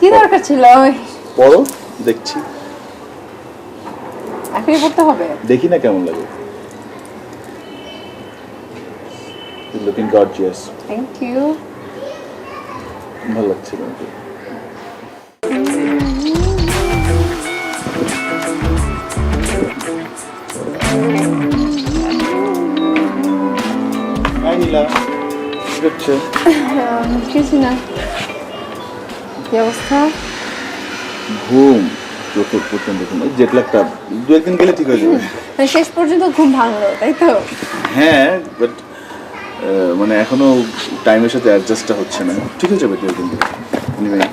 কি দরকার ছিল? ওই পড়ো দেখছি। এখনই পড়তে হবে? দেখি না কেমন লাগে। লুকিং গর্জিয়াস থ্যাংক ইউ ভালো লাগছে তোমাকে হাই নীলা কি করছ কিছু না। কি অবস্থা? ঘুম প্রচুর প্রচণ্ড ঘুম। এই জেট লাগটা দু একদিন গেলে ঠিক হয়ে যাবে। মানে শেষ পর্যন্ত ঘুম ভাঙলো তাই তো? হ্যাঁ বাট মানে এখনও টাইমের সাথে অ্যাডজাস্টটা হচ্ছে না। ঠিক হয়ে যাবে দু একদিন গেলে।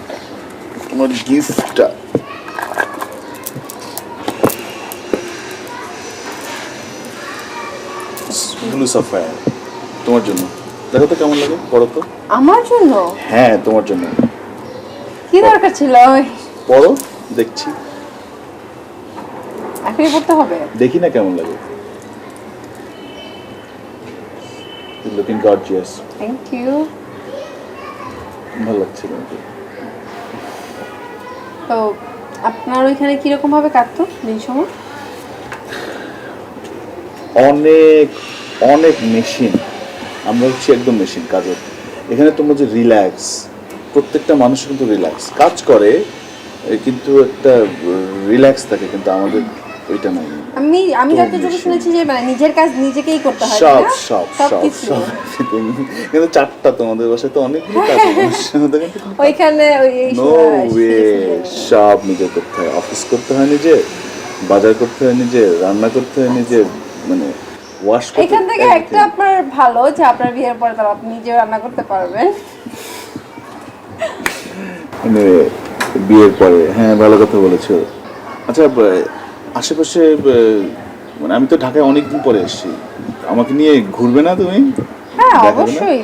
তোমার গিফটটা ব্লু সাফায়ার তোমার জন্য। দেখো তো কেমন লাগে পড়ো তো? আমার জন্য? হ্যাঁ তোমার জন্য। কি দরকার ছিল? ওই পড়ো দেখছি। এখনই পড়তে হবে? দেখি না কেমন লাগে। লুকিং গর্জিয়াস থ্যাংক ইউ ভালো লাগছে তোমাকে তো আপনার ওইখানে কীরকম ভাবে কাটতো দিন সময় অনেক অনেক মেশিন আমরা হচ্ছে একদম মেশিন কাজের এখানে তোমরা যে রিল্যাক্স প্রত্যেকটা মানুষ কিন্তু রিল্যাক্স কাজ করে কিন্তু একটা রিল্যাক্স থাকে কিন্তু আমাদের ওইটা নাই। আমি আমি যতটুকু শুনেছি যে মানে নিজের কাজ নিজেকেই করতে হয় সব সব সব সব কিন্তু চারটা তোমাদের বাসায় তো অনেকগুলো কাজ কোনো ওইখানে ওই নো ওয়ে সব নিজে করতে হয়। অফিস করতে হয় নিজে বাজার করতে হয় নিজে রান্না করতে হয় নিজে মানে ওয়াশ করতে এখান থেকে একটা আপনার ভালো যে আপনার বিয়ের পরে তাহলে আপনি নিজে রান্না করতে পারবেন। বিয়ের পরে। হ্যাঁ ভালো কথা বলেছ। আচ্ছা আশেপাশে মানে আমি তো ঢাকায় অনেকদিন পরে এসেছি। আমাকে নিয়ে ঘুরবে না তুমি? হ্যাঁ? অবশ্যই।